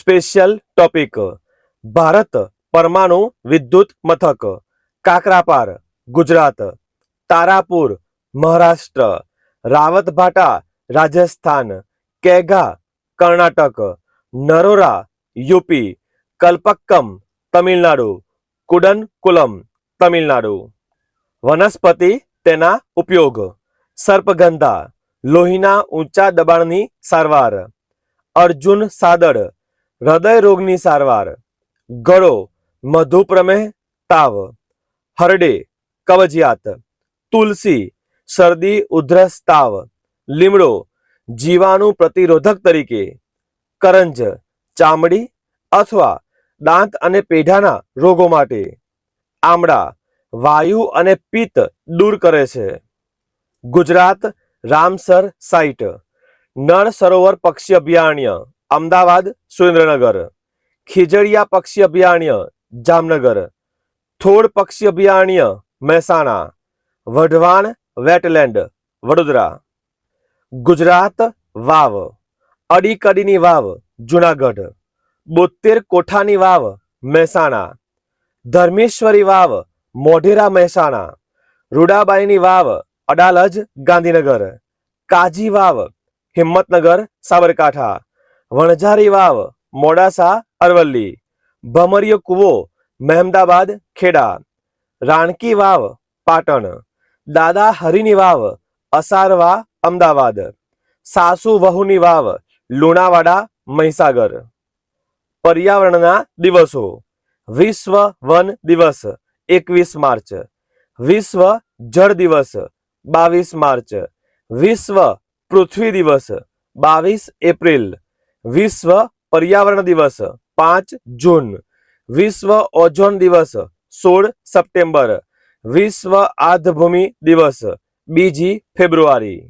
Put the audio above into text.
Special topic Bharat પરમાણુ વિદ્યુત મથક કાકરાપાર ગુજરાત તારાપુર મહારાષ્ટ્ર રાવતભાટા રાજસ્થાન કેગા કર્ણાટક નરોરા યુપી કલ્પક્કમ તમિલનાડુ કુડનકુલમ તમિલનાડુ વનસ્પતિ તેના ઉપયોગ સર્પગંધા લોહીના ઊંચા દબાણની સારવાર અર્જુન સાદડ હૃદય રોગની સારવાર. ગળો મધુપ્રમેહ તાવ. હરડે કબજિયાત તુલસી, શરદી, ઉધરસ, તાવ. લીમડો, જીવાણુ પ્રતિરોધક તરીકે. કરંજ, ચામડી અથવા દાંત અને પેઢાના રોગો માટે. આમળા, વાયુ અને પિત્ત દૂર કરે છે. Gujarat, Ramsar site. નળ સરોવર પક્ષી અભયારણ્ય. અમદાવાદ સુરેન્દ્રનગર ખીજડીયા પક્ષી અભયારણ્ય જામનગર થોડ પક્ષી અભયારણ્ય મહેસાણા વઢવાણ વેટલેન્ડ વડોદરા ગુજરાત વાવ અડીકડીની વાવ જુનાગઢ બોતેર કોઠાની વાવ મહેસાણા ધર્મેશ્વરી વાવ મોઢેરા મહેસાણા રૂડાબાઈની વાવ અડાલજ ગાંધીનગર કાજી વાવ હિંમતનગર સાબરકાંઠા વણઝારી વાવ મોડાસા અરવલ્લી ભમરિયો કૂવો મહેમદાબાદ ખેડા રાણકી વાવ પાટણ દાદા હરિની વાવ અસારવા અમદાવાદ સાસુ વહુની વાવ લુણાવાડા મહીસાગર પર્યાવરણના દિવસો વિશ્વ વન દિવસ એકવીસ માર્ચ વિશ્વ જળ દિવસ બાવીસ માર્ચ વિશ્વ પૃથ્વી દિવસ બાવીસ એપ્રિલ વિશ્વ પર્યાવરણ દિવસ, પાંચ જૂન. વિશ્વ ઓઝોન દિવસ, સોળ સપ્ટેમ્બર. વિશ્વ આર્ધભૂમિ દિવસ, બીજી ફેબ્રુઆરી.